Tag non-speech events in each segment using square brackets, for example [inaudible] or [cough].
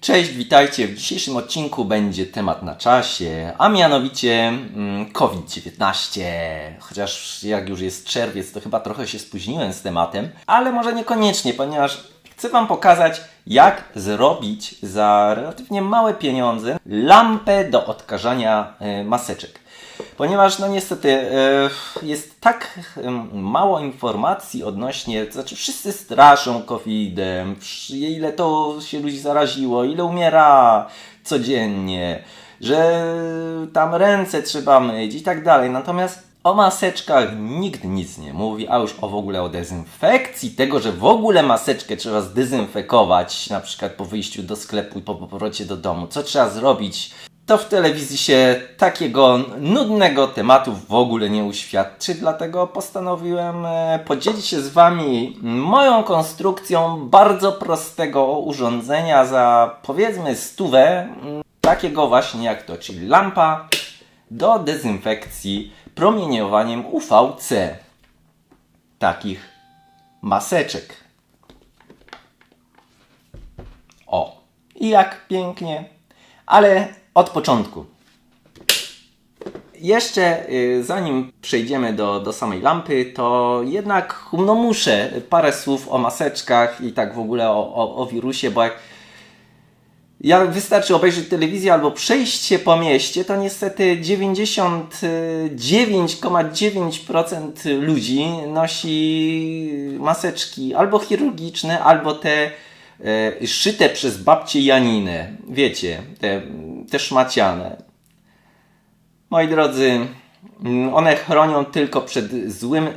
Cześć, witajcie. W dzisiejszym odcinku będzie temat na czasie, a mianowicie mm, COVID-19. Chociaż jak już jest czerwiec, to chyba trochę się spóźniłem z tematem, ale może niekoniecznie, ponieważ chcę Wam pokazać, jak zrobić za relatywnie małe pieniądze lampę do odkażania e, maseczek. Ponieważ no niestety e, jest tak mało informacji odnośnie, to znaczy wszyscy straszą COVID-em, ile to się ludzi zaraziło, ile umiera codziennie, że tam ręce trzeba myć i tak dalej. Natomiast o maseczkach nikt nic nie mówi, a już o w ogóle o dezynfekcji, tego, że w ogóle maseczkę trzeba zdezynfekować, na przykład po wyjściu do sklepu i po powrocie do domu. Co trzeba zrobić, to w telewizji się takiego nudnego tematu w ogóle nie uświadczy, dlatego postanowiłem e, podzielić się z Wami moją konstrukcją bardzo prostego urządzenia za powiedzmy stówę, mm, takiego właśnie jak to, czyli lampa do dezynfekcji promieniowaniem UVC takich maseczek. O, i jak pięknie, ale od początku. Jeszcze y, zanim przejdziemy do, do samej lampy, to jednak no muszę parę słów o maseczkach i tak w ogóle o, o, o wirusie, bo jak wystarczy obejrzeć telewizję albo przejść się po mieście, to niestety 99,9% ludzi nosi maseczki albo chirurgiczne, albo te e, szyte przez babcię Janinę. Wiecie, te, te szmaciane. Moi drodzy, mm, one chronią tylko przed złym,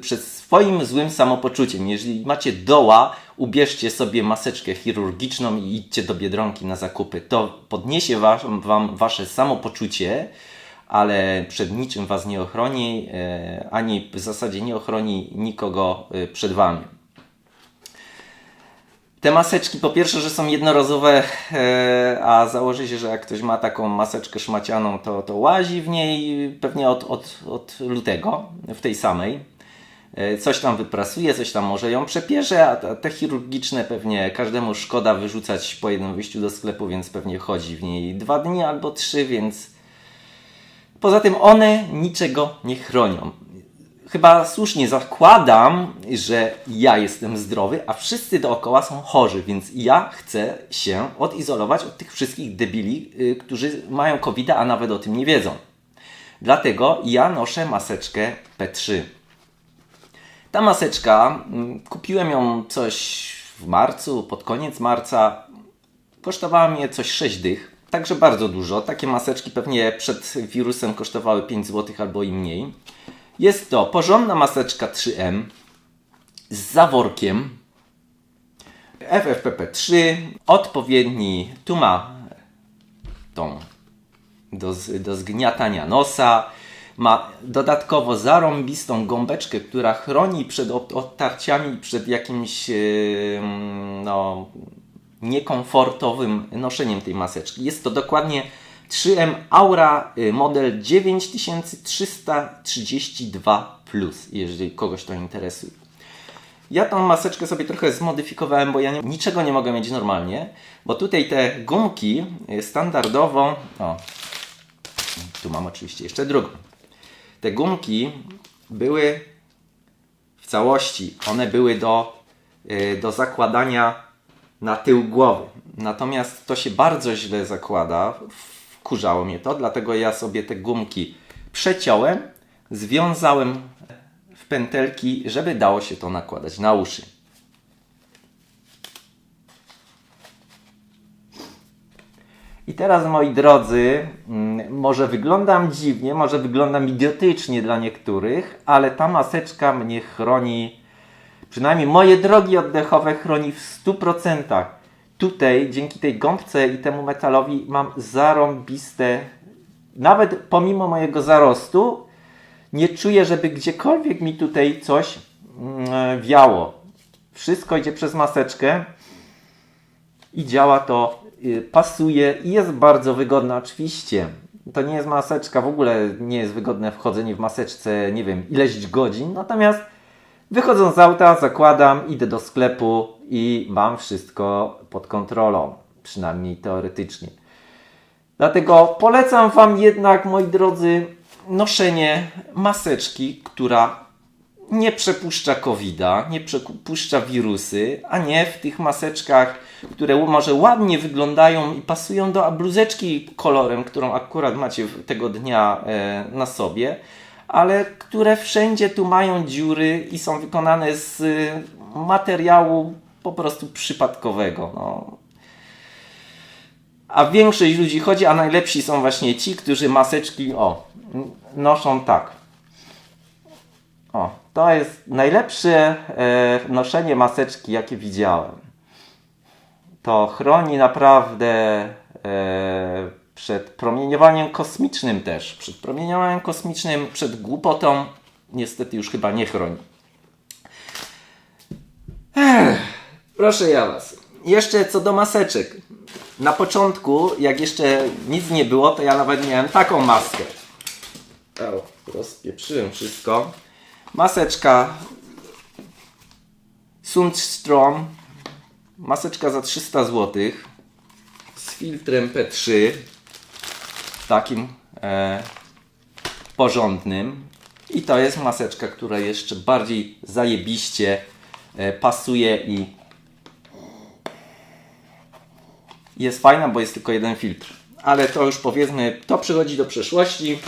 przed swoim złym samopoczuciem. Jeżeli macie doła, ubierzcie sobie maseczkę chirurgiczną i idźcie do Biedronki na zakupy. To podniesie wam, wam wasze samopoczucie, ale przed niczym was nie ochroni, e, ani w zasadzie nie ochroni nikogo e, przed wami. Te maseczki po pierwsze, że są jednorazowe, e, a założy się, że jak ktoś ma taką maseczkę szmacianą, to, to łazi w niej pewnie od, od, od lutego, w tej samej. E, Coś tam wyprasuje, coś tam może ją przepierze, a te- chirurgiczne pewnie każdemu szkoda wyrzucać po jednym wyjściu do sklepu, więc pewnie chodzi w niej dwa dni albo trzy, więc poza tym one niczego nie chronią chyba słusznie zakładam, że ja jestem zdrowy, a wszyscy dookoła są chorzy, więc ja chcę się odizolować od tych wszystkich debili, y, którzy mają covid a nawet o tym nie wiedzą. Dlatego ja noszę maseczkę P3. Ta maseczka, mm, kupiłem ją coś w marcu, pod koniec marca. Kosztowała mnie coś 6 dych, także bardzo dużo. Takie maseczki pewnie przed wirusem kosztowały 5 zł albo i mniej. Jest to porządna maseczka 3M z zaworkiem FFP3, odpowiedni, tu ma tą do, do zgniatania nosa, ma dodatkowo zarąbistą gąbeczkę, która chroni przed od- odtarciami, przed jakimś em, no, niekomfortowym noszeniem tej maseczki. Jest to dokładnie 3M Aura y, model 9332 jeżeli kogoś to interesuje. Ja tą maseczkę sobie trochę zmodyfikowałem, bo ja nie, niczego nie mogę mieć normalnie, bo tutaj te gumki y, standardowo, o, tu mam oczywiście jeszcze drugą. Te gumki były w całości, one były do, y, do zakładania na tył głowy. Natomiast to się bardzo źle zakłada, wkurzało mnie to, dlatego ja sobie te gumki przeciąłem, związałem w pętelki, żeby dało się to nakładać na uszy. I teraz, moi drodzy, mm, może wyglądam dziwnie, może wyglądam idiotycznie dla niektórych, ale ta maseczka mnie chroni, przynajmniej moje drogi oddechowe chroni w 100%. Tutaj, dzięki tej gąbce i temu metalowi, mam zarąbiste, nawet pomimo mojego zarostu, nie czuję, żeby gdziekolwiek mi tutaj coś mm, wiało. Wszystko idzie przez maseczkę i działa to, y, pasuje i jest bardzo wygodne. Oczywiście to nie jest maseczka, w ogóle nie jest wygodne wchodzenie w maseczce, nie wiem, ileś godzin, natomiast wychodząc z auta, zakładam, idę do sklepu i mam wszystko pod kontrolą. przynajmniej teoretycznie. Dlatego polecam Wam jednak, moi drodzy, noszenie maseczki, która nie przepuszcza COVID-a, nie przepuszcza wirusy, a nie w tych maseczkach, które może ładnie wyglądają i pasują do bluzeczki kolorem, którą akurat macie tego dnia e, na sobie, ale które wszędzie tu mają dziury i są wykonane z e, materiału po prostu przypadkowego. No. A większość ludzi chodzi, a najlepsi są właśnie ci, którzy maseczki o, noszą tak. O, to jest najlepsze e, noszenie maseczki, jakie widziałem. To chroni naprawdę e, przed promieniowaniem kosmicznym też. Przed promieniowaniem kosmicznym, przed głupotą niestety już chyba nie chroni. Ech, proszę ja Was. Jeszcze co do maseczek. Na początku, jak jeszcze nic nie było, to ja nawet miałem taką maskę. O, rozpieprzyłem wszystko. Maseczka Sundstrom. Maseczka za 300 zł. Z filtrem P3. Takim e, porządnym. I to jest maseczka, która jeszcze bardziej zajebiście e, pasuje i jest fajna, bo jest tylko jeden filtr. Ale to już powiedzmy, to przychodzi do przeszłości.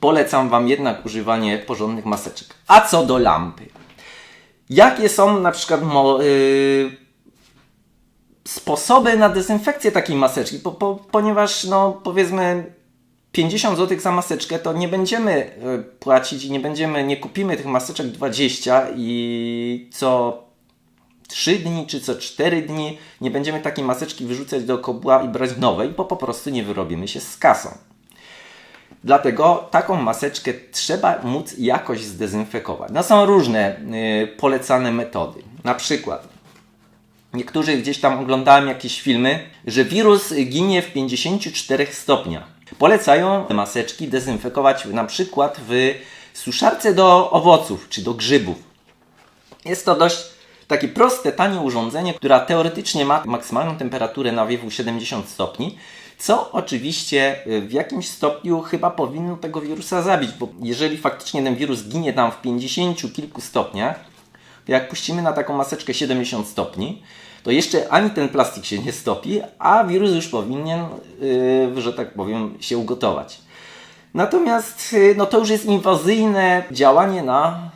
Polecam Wam jednak używanie porządnych maseczek. A co do lampy? Jakie są na przykład mo, y, sposoby na dezynfekcję takiej maseczki? Po, po, ponieważ, no powiedzmy, 50 zł za maseczkę, to nie będziemy y, płacić i nie będziemy, nie kupimy tych maseczek 20 i co 3 dni czy co 4 dni nie będziemy takiej maseczki wyrzucać do kobła i brać nowej, bo po prostu nie wyrobimy się z kasą. Dlatego taką maseczkę trzeba móc jakoś zdezynfekować. No są różne y, polecane metody. Na przykład niektórzy gdzieś tam oglądałem jakieś filmy, że wirus ginie w 54 stopniach. Polecają maseczki dezynfekować na przykład w suszarce do owoców czy do grzybów. Jest to dość takie proste, tanie urządzenie, które teoretycznie ma maksymalną temperaturę nawiewu 70 stopni, co oczywiście y, w jakimś stopniu chyba powinno tego wirusa zabić, bo jeżeli faktycznie ten wirus ginie tam w 50 kilku stopniach, to jak puścimy na taką maseczkę 70 stopni, to jeszcze ani ten plastik się nie stopi, a wirus już powinien, yy, że tak powiem, się ugotować. Natomiast yy, no to już jest inwazyjne działanie na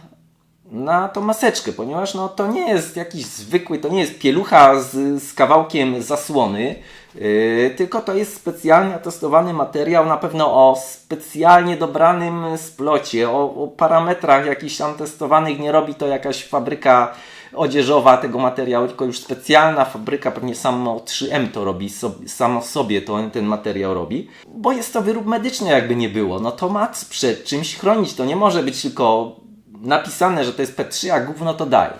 na tą maseczkę, ponieważ no, to nie jest jakiś zwykły, to nie jest pielucha z, z kawałkiem zasłony, yy, tylko to jest specjalnie testowany materiał, na pewno o specjalnie dobranym splocie, o, o parametrach jakichś tam testowanych, nie robi to jakaś fabryka odzieżowa tego materiału, tylko już specjalna fabryka, pewnie samo 3M to robi, sobie, samo sobie to, ten materiał robi, bo jest to wyrób medyczny jakby nie było, no to ma przed czymś chronić, to nie może być tylko napisane, że to jest P3, a gówno to daje.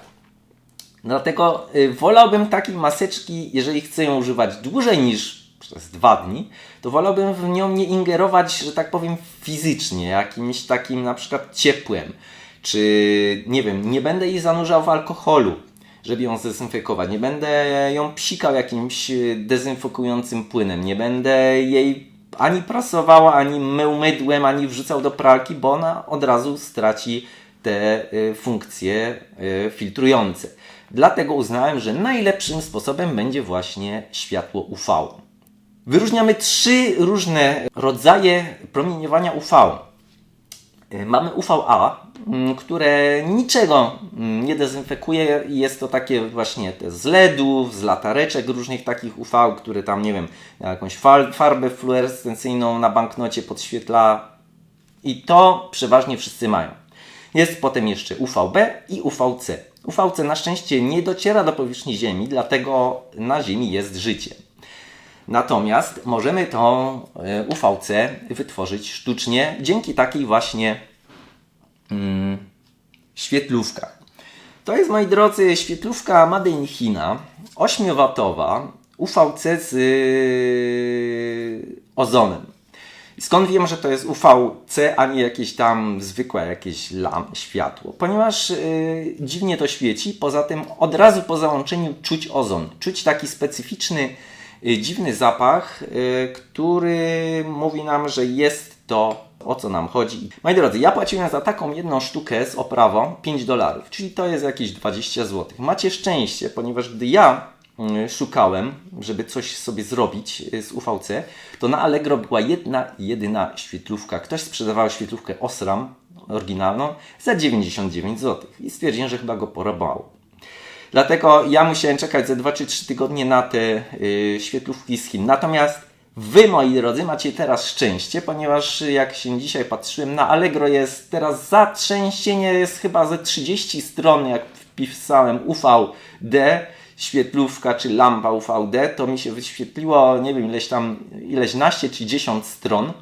Dlatego y, wolałbym takiej maseczki, jeżeli chcę ją używać dłużej niż przez dwa dni, to wolałbym w nią nie ingerować, że tak powiem, fizycznie, jakimś takim na przykład ciepłem, czy nie wiem, nie będę jej zanurzał w alkoholu, żeby ją zdezynfekować, nie będę ją psikał jakimś y, dezynfekującym płynem, nie będę jej ani prasował, ani mył mydłem, ani wrzucał do pralki, bo ona od razu straci te y, funkcje y, filtrujące. Dlatego uznałem, że najlepszym sposobem będzie właśnie światło UV. Wyróżniamy trzy różne rodzaje promieniowania UV. Y, Mamy UVA, mm, które niczego mm, nie dezynfekuje i jest to takie właśnie te z LEDów, z latareczek różnych takich UV, które tam, nie wiem, jakąś farbę fluorescencyjną na banknocie podświetla i to przeważnie wszyscy mają. Jest potem jeszcze UVB i UVC. UVC na szczęście nie dociera do powierzchni Ziemi, dlatego na Ziemi jest życie. Natomiast możemy tą e, UVC wytworzyć sztucznie dzięki takiej właśnie mm, świetlówkach. To jest, moi drodzy, świetlówka Made in China, 8W, UVC z yy, ozonem. Skąd wiem, że to jest UVC, a nie jakieś tam zwykłe jakieś lam, światło? Ponieważ yy, dziwnie to świeci, poza tym od razu po załączeniu czuć ozon. Czuć taki specyficzny, yy, dziwny zapach, yy, który mówi nam, że jest to o co nam chodzi. Moi drodzy, ja płaciłem za taką jedną sztukę z oprawą 5 dolarów, czyli to jest jakieś 20 zł. Macie szczęście, ponieważ gdy ja szukałem, żeby coś sobie zrobić y, z UVC, to na Allegro była jedna jedyna świetlówka. Ktoś sprzedawał świetlówkę Osram oryginalną za 99 zł i stwierdziłem, że chyba go porobało. Dlatego ja musiałem czekać ze 2 czy 3 tygodnie na te y, świetlówki z Chin. Natomiast Wy, moi drodzy, macie teraz szczęście, ponieważ jak się dzisiaj patrzyłem na Allegro jest teraz zatrzęsienie, jest chyba ze 30 stron, jak wpisałem UVD, świetlówka czy lampa UVD, to mi się wyświetliło, nie wiem, ileś tam, ileś naście czy 10 stron.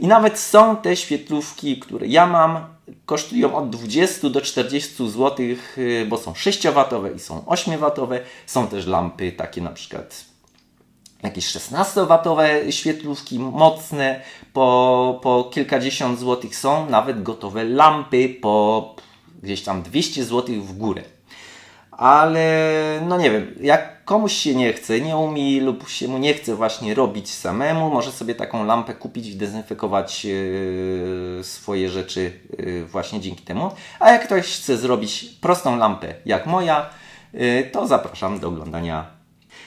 I nawet są te świetlówki, które ja mam, kosztują od 20 do 40 zł, bo są 6W i są 8W. Są też lampy takie na przykład jakieś 16W świetlówki mocne po, po kilkadziesiąt złotych są, nawet gotowe lampy po gdzieś tam 200 złotych w górę. Ale no nie wiem, jak komuś się nie chce, nie umie lub się mu nie chce właśnie robić samemu, może sobie taką lampę kupić i dezynfekować yy, swoje rzeczy yy, właśnie dzięki temu. A jak ktoś chce zrobić prostą lampę jak moja, yy, to zapraszam do oglądania.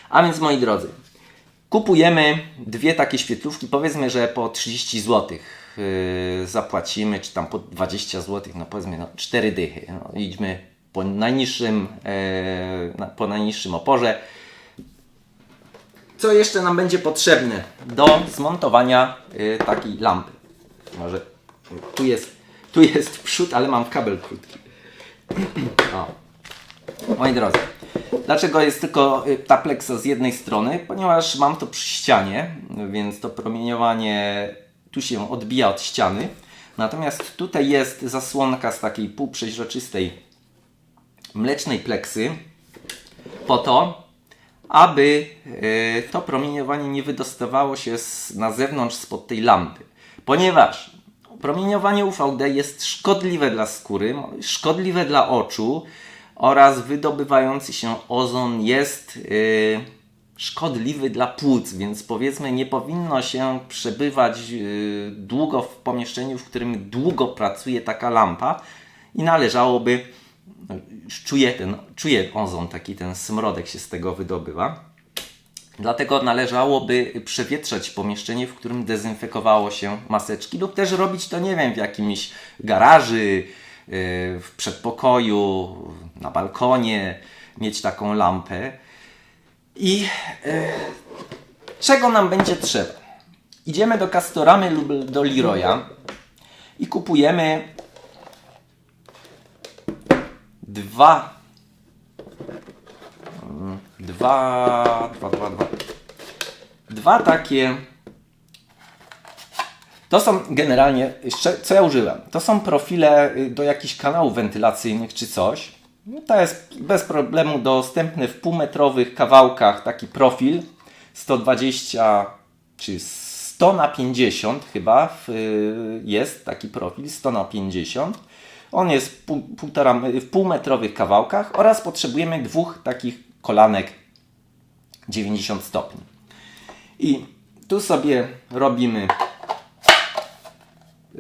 A więc moi drodzy, Kupujemy dwie takie świetlówki, powiedzmy, że po 30 zł zapłacimy, czy tam po 20 zł, no powiedzmy no, 4 dychy. No, idźmy po najniższym, yy, po najniższym oporze. Co jeszcze nam będzie potrzebne do zmontowania yy, takiej lampy? Może tu jest, tu jest przód, ale mam kabel krótki. O. Moi drodzy, Dlaczego jest tylko y, ta pleksa z jednej strony? Ponieważ mam to przy ścianie, więc to promieniowanie tu się odbija od ściany. Natomiast tutaj jest zasłonka z takiej półprzeźroczystej mlecznej pleksy po to, aby y, to promieniowanie nie wydostawało się na zewnątrz spod tej lampy. Ponieważ promieniowanie UVD jest szkodliwe dla skóry, szkodliwe dla oczu, oraz wydobywający się ozon jest yy, szkodliwy dla płuc, więc powiedzmy nie powinno się przebywać yy, długo w pomieszczeniu, w którym długo pracuje taka lampa i należałoby, czuję ten, czuję ozon, taki ten smrodek się z tego wydobywa. Dlatego należałoby przewietrzać pomieszczenie, w którym dezynfekowało się maseczki, lub też robić to, nie wiem, w jakimś garaży, Y, w przedpokoju, na balkonie, mieć taką lampę. I y, czego nam będzie trzeba? Idziemy do Castoramy lub do Leroya i kupujemy dwa dwa, dwa, dwa, dwa, dwa takie to są generalnie, co ja użyłem? To są profile y, do jakichś kanałów wentylacyjnych czy coś. No, to jest bez problemu dostępny w półmetrowych kawałkach taki profil 120 czy 100 na 50 chyba y, jest taki profil 100 na 50. On jest pół, półtora, w półmetrowych kawałkach oraz potrzebujemy dwóch takich kolanek 90 stopni. I tu sobie robimy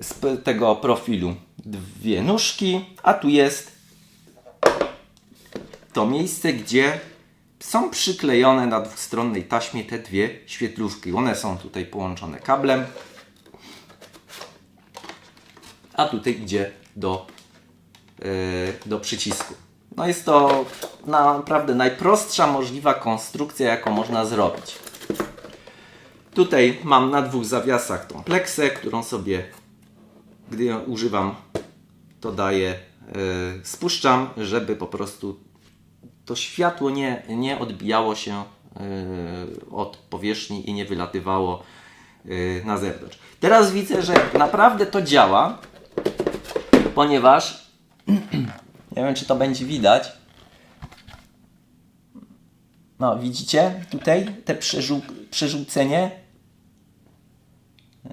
z tego profilu dwie nóżki, a tu jest to miejsce, gdzie są przyklejone na dwustronnej taśmie te dwie świetlówki. One są tutaj połączone kablem, a tutaj idzie do, do przycisku. No jest to naprawdę najprostsza możliwa konstrukcja, jaką można zrobić. Tutaj mam na dwóch zawiasach tą pleksę, którą sobie gdy ją używam, to daję, yy, spuszczam, żeby po prostu to światło nie, nie odbijało się yy, od powierzchni i nie wylatywało yy, na zewnątrz. Teraz widzę, że naprawdę to działa, ponieważ [clears throat] nie wiem, czy to będzie widać. No, widzicie tutaj te przerzucenie?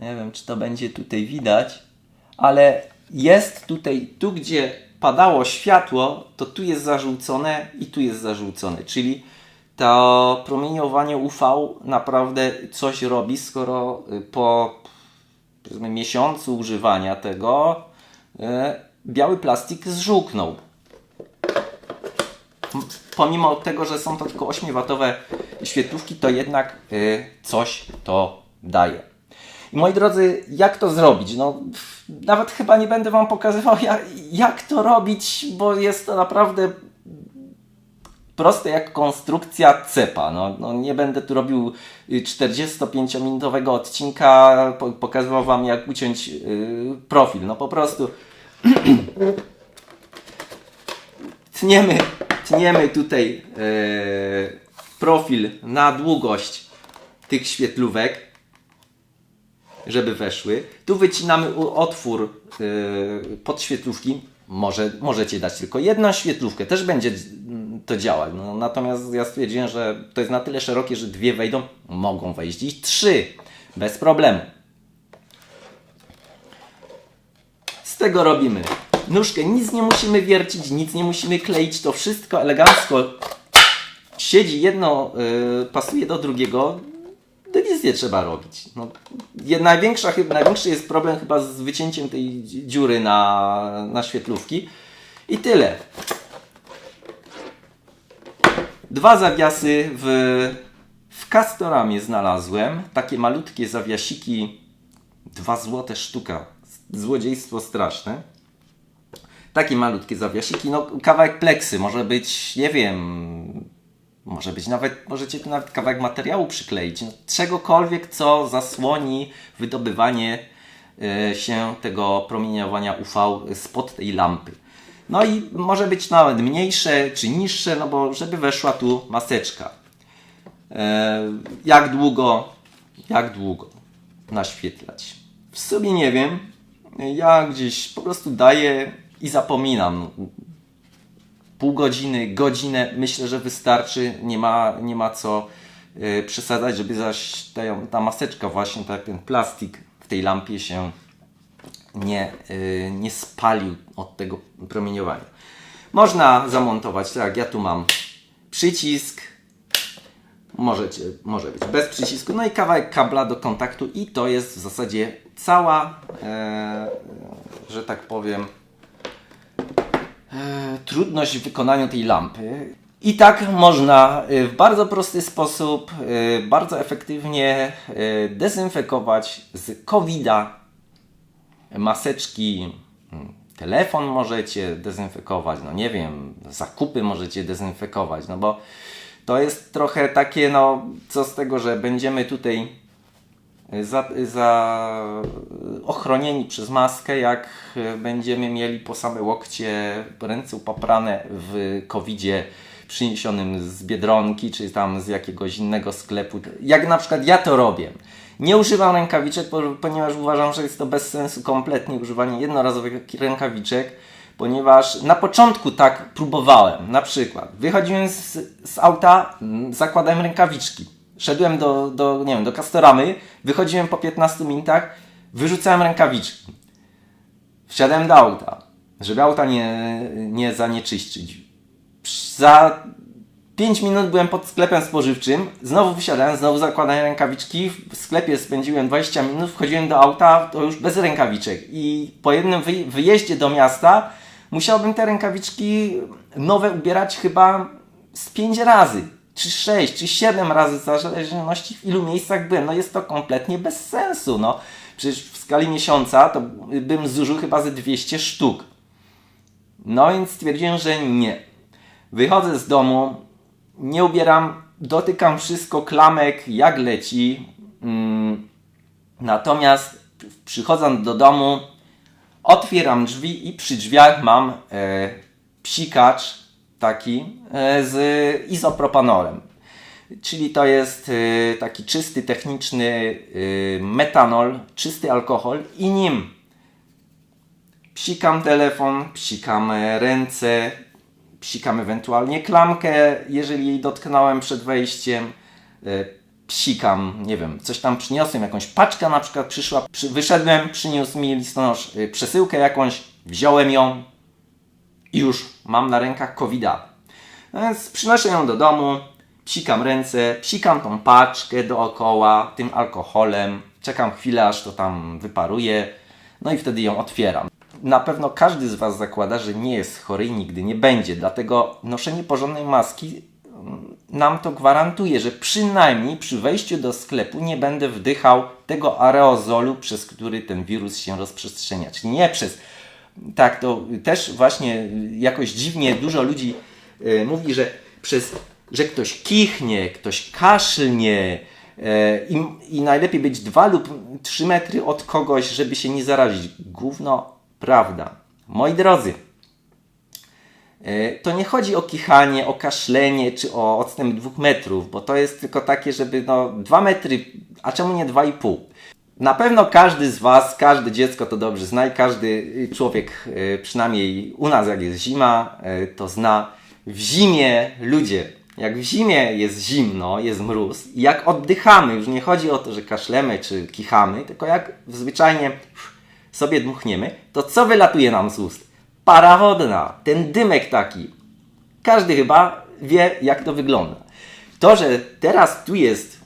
Nie wiem, czy to będzie tutaj widać, ale jest tutaj, tu gdzie padało światło, to tu jest zażółcone i tu jest zażółcone, czyli to promieniowanie UV naprawdę coś robi, skoro y, po miesiącu używania tego y, biały plastik zżółknął. Pomimo tego, że są to tylko 8W świetlówki, to jednak y, coś to daje. I moi drodzy, jak to zrobić? No, nawet chyba nie będę Wam pokazywał, jak, to robić, bo jest to naprawdę proste jak konstrukcja cepa. No, no nie będę tu robił y, 45-minutowego odcinka, po, pokazywał Wam jak uciąć y, profil. No po prostu tniemy, tniemy tutaj y, profil na długość tych świetlówek żeby weszły. Tu wycinamy otwór yy, pod świetlówki. Może, możecie dać tylko jedną świetlówkę, też będzie to działać. No, natomiast ja stwierdziłem, że to jest na tyle szerokie, że dwie wejdą, mogą wejść i trzy bez problemu. Z tego robimy nóżkę. Nic nie musimy wiercić, nic nie musimy kleić. To wszystko elegancko siedzi jedno, y, pasuje do drugiego, nie trzeba robić. No, największa, największy jest problem chyba z wycięciem tej dzi- dziury na, na świetlówki. I tyle. Dwa zawiasy w, w Castoramie znalazłem. Takie malutkie zawiasiki. Dwa złote sztuka. Złodziejstwo straszne. Takie malutkie zawiasiki. No, kawałek pleksy. Może być, nie wiem, może być nawet, możecie tu nawet kawałek materiału przykleić. No, czegokolwiek, co zasłoni wydobywanie e, się tego promieniowania UV spod tej lampy. No i może być nawet mniejsze czy niższe, no bo żeby weszła tu maseczka. E, jak długo, jak długo naświetlać? W sumie nie wiem. Ja gdzieś po prostu daję i zapominam pół godziny, godzinę myślę, że wystarczy. Nie ma, nie ma co y, przesadzać, żeby zaś ta, ta maseczka właśnie, tak ten plastik w tej lampie się nie, y, nie spalił od tego promieniowania. Można zamontować, tak ja tu mam przycisk, Możecie, może być bez przycisku, no i kawałek kabla do kontaktu i to jest w zasadzie cała, e, że tak powiem, e, trudność w wykonaniu tej lampy. I tak można e, w bardzo prosty sposób, e, bardzo efektywnie e, dezynfekować z COVID-a maseczki, mm, telefon możecie dezynfekować, no nie wiem, zakupy możecie dezynfekować, no bo to jest trochę takie, no co z tego, że będziemy tutaj za, za ochronieni przez maskę, jak będziemy mieli po same łokcie ręce upaprane w covidzie przyniesionym z Biedronki, czy tam z jakiegoś innego sklepu. Jak na przykład ja to robię. Nie używam rękawiczek, po- ponieważ uważam, że jest to bez sensu kompletnie używanie jednorazowych rękawiczek, ponieważ na początku tak próbowałem. Na przykład wychodziłem z, z auta, mm, zakładałem rękawiczki. Szedłem do, do, nie wiem, do Castoramy, wychodziłem po 15 minutach, wyrzucałem rękawiczki. Wsiadałem do auta, żeby auta nie, nie zanieczyścić. Za 5 minut byłem pod sklepem spożywczym, znowu wysiadałem, znowu zakładałem rękawiczki, w sklepie spędziłem 20 minut, wchodziłem do auta, to już bez rękawiczek i po jednym wyj- wyjeździe do miasta musiałbym te rękawiczki nowe ubierać chyba z 5 razy, czy 6, czy 7 razy, w zależności w ilu miejscach byłem. No jest to kompletnie bez sensu, no. Przecież w skali miesiąca to bym zużył chyba ze 200 sztuk. No więc stwierdziłem, że nie. Wychodzę z domu, nie ubieram, dotykam wszystko, klamek jak leci. Mm, natomiast przychodząc do domu, otwieram drzwi i przy drzwiach mam e, psikacz taki e, z izopropanolem. Czyli to jest e, taki czysty, techniczny e, metanol, czysty alkohol i nim psikam telefon, psikam e, ręce, psikam ewentualnie klamkę, jeżeli jej dotknąłem przed wejściem. e, psikam, nie wiem, coś tam przyniosłem, jakąś paczkę na przykład przyszła, przy, wyszedłem, przyniósł mi listonosz y, przesyłkę jakąś, wziąłem ją i już mam na rękach covida. No więc przynoszę ją do domu, psikam ręce, psikam tą paczkę dookoła tym alkoholem, czekam chwilę aż to tam wyparuje, no i wtedy ją otwieram. Na pewno każdy z Was zakłada, że nie jest chory i nigdy nie będzie, dlatego noszenie porządnej maski nam to gwarantuje, że przynajmniej przy wejściu do sklepu nie będę wdychał tego aerozolu, przez który ten wirus się rozprzestrzenia. Czyli nie przez. Tak, to też właśnie jakoś dziwnie dużo ludzi e, mówi, że przez, że ktoś kichnie, ktoś kaszlnie e, i, najlepiej być dwa lub trzy metry od kogoś, żeby się nie zarazić. Gówno prawda. Moi drodzy, to nie chodzi o kichanie, o kaszlenie czy o odstęp dwóch metrów, bo to jest tylko takie, żeby no dwa metry, a czemu nie dwa i pół? Na pewno każdy z Was, każde dziecko to dobrze zna i każdy człowiek, e, przynajmniej u nas jak jest zima, e, to zna. W zimie ludzie, jak w zimie jest zimno, jest mróz jak oddychamy, już nie chodzi o to, że kaszlemy czy kichamy, tylko jak zwyczajnie sobie dmuchniemy, to co wylatuje nam z ust? Para wodna, ten dymek taki. Każdy chyba wie, jak to wygląda. To, że teraz tu jest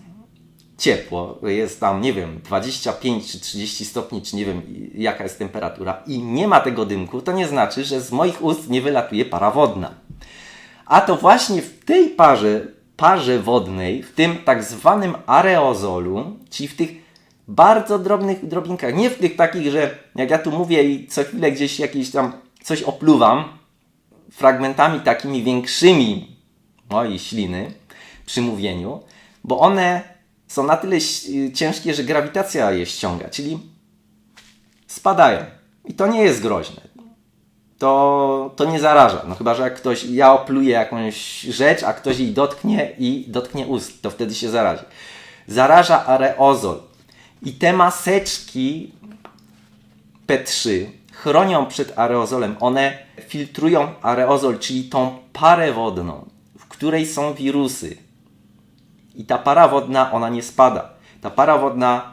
ciepło, jest tam, nie wiem, 25 czy 30 stopni, czy nie wiem, jaka jest temperatura i nie ma tego dymku, to nie znaczy, że z moich ust nie wylatuje para wodna. A to właśnie w tej parze, parze wodnej, w tym tak zwanym aerozolu, czyli w tych bardzo drobnych drobinkach, nie w tych takich, że jak ja tu mówię i co chwilę gdzieś jakieś tam coś opluwam, fragmentami takimi większymi mojej śliny przy mówieniu, bo one są na tyle ciężkie, że grawitacja je ściąga, czyli spadają. I to nie jest groźne. To, to nie zaraża. No chyba, że jak ktoś, ja opluję jakąś rzecz, a ktoś jej dotknie i dotknie ust, to wtedy się zarazi. Zaraża aerozol. I te maseczki P3 chronią przed aerozolem. One filtrują aerozol, czyli tą parę wodną, w której są wirusy. I ta para wodna, ona nie spada. Ta para wodna,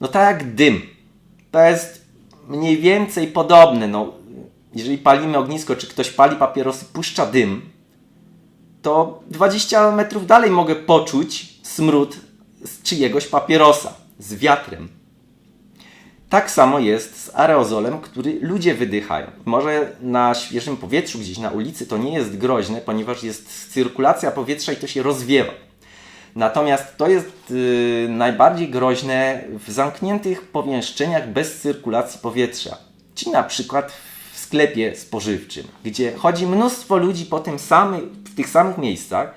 no tak jak dym. To jest mniej więcej podobne. No, jeżeli palimy ognisko, czy ktoś pali papierosy, puszcza dym, to 20 metrów dalej mogę poczuć smród z czyjegoś papierosa z wiatrem. Tak samo jest z aerozolem, który ludzie wydychają. Może na świeżym powietrzu, gdzieś na ulicy, to nie jest groźne, ponieważ jest cyrkulacja powietrza i to się rozwiewa. Natomiast to jest yy, najbardziej groźne w zamkniętych pomieszczeniach bez cyrkulacji powietrza. Czyli na przykład w sklepie spożywczym, gdzie chodzi mnóstwo ludzi po tym samym, w tych samych miejscach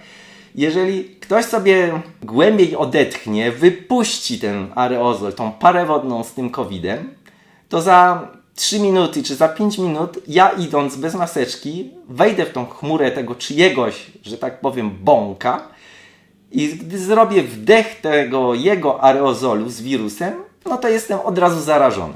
jeżeli ktoś sobie głębiej odetchnie, wypuści ten aerozol, tą parę wodną z tym covidem, to za 3 minuty czy za 5 minut ja idąc bez maseczki wejdę w tą chmurę tego czyjegoś, że tak powiem, bąka i gdy zrobię wdech tego jego aerozolu z wirusem, no to jestem od razu zarażony.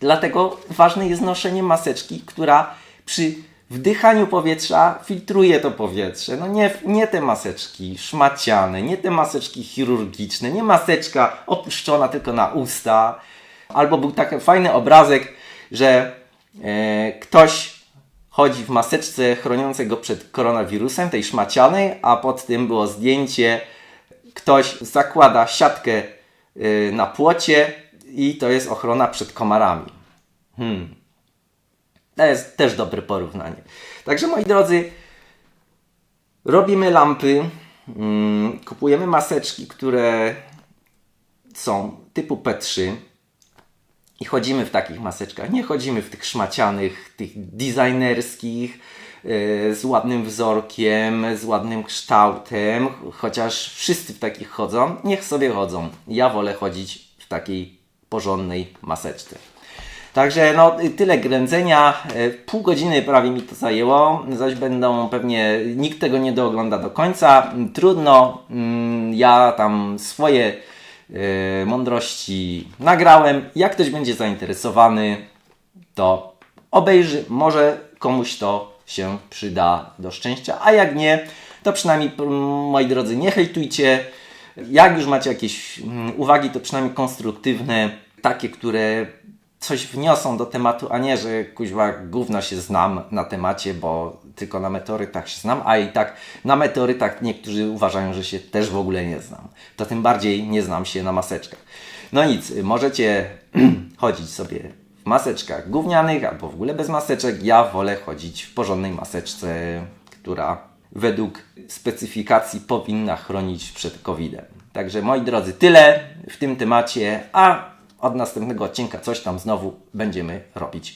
Dlatego ważne jest noszenie maseczki, która przy wdychaniu powietrza filtruje to powietrze. No nie, nie te maseczki szmaciane, nie te maseczki chirurgiczne, nie maseczka opuszczona tylko na usta. Albo był taki fajny obrazek, że e, ktoś chodzi w maseczce chroniącej go przed koronawirusem, tej szmacianej, a pod tym było zdjęcie, ktoś zakłada siatkę e, na płocie i to jest ochrona przed komarami. Hmm. To jest też dobre porównanie. Także moi drodzy, robimy lampy, mm, kupujemy maseczki, które są typu P3 i chodzimy w takich maseczkach. Nie chodzimy w tych szmacianych, tych designerskich, yy, z ładnym wzorkiem, z ładnym kształtem, chociaż wszyscy w takich chodzą. Niech sobie chodzą. Ja wolę chodzić w takiej porządnej maseczce. Także no, tyle grędzenia. E, pół godziny prawie mi to zajęło. Zaś będą pewnie, nikt tego nie doogląda do końca. Trudno. Mm, ja tam swoje e, mądrości nagrałem. Jak ktoś będzie zainteresowany, to obejrzy. Może komuś to się przyda do szczęścia. A jak nie, to przynajmniej moi drodzy, nie hejtujcie Jak już macie jakieś mm, uwagi, to przynajmniej konstruktywne, takie, które coś wniosą do tematu, a nie, że kuźwa gówno się znam na temacie, bo tylko na meteorytach się znam, a i tak na meteorytach niektórzy uważają, że się też w ogóle nie znam. To tym bardziej nie znam się na maseczkach. No nic, możecie [clears throat] chodzić sobie w maseczkach gównianych albo w ogóle bez maseczek. Ja wolę chodzić w porządnej maseczce, która według specyfikacji powinna chronić przed COVID-em. Także moi drodzy, tyle w tym temacie, a od następnego odcinka coś tam znowu będziemy robić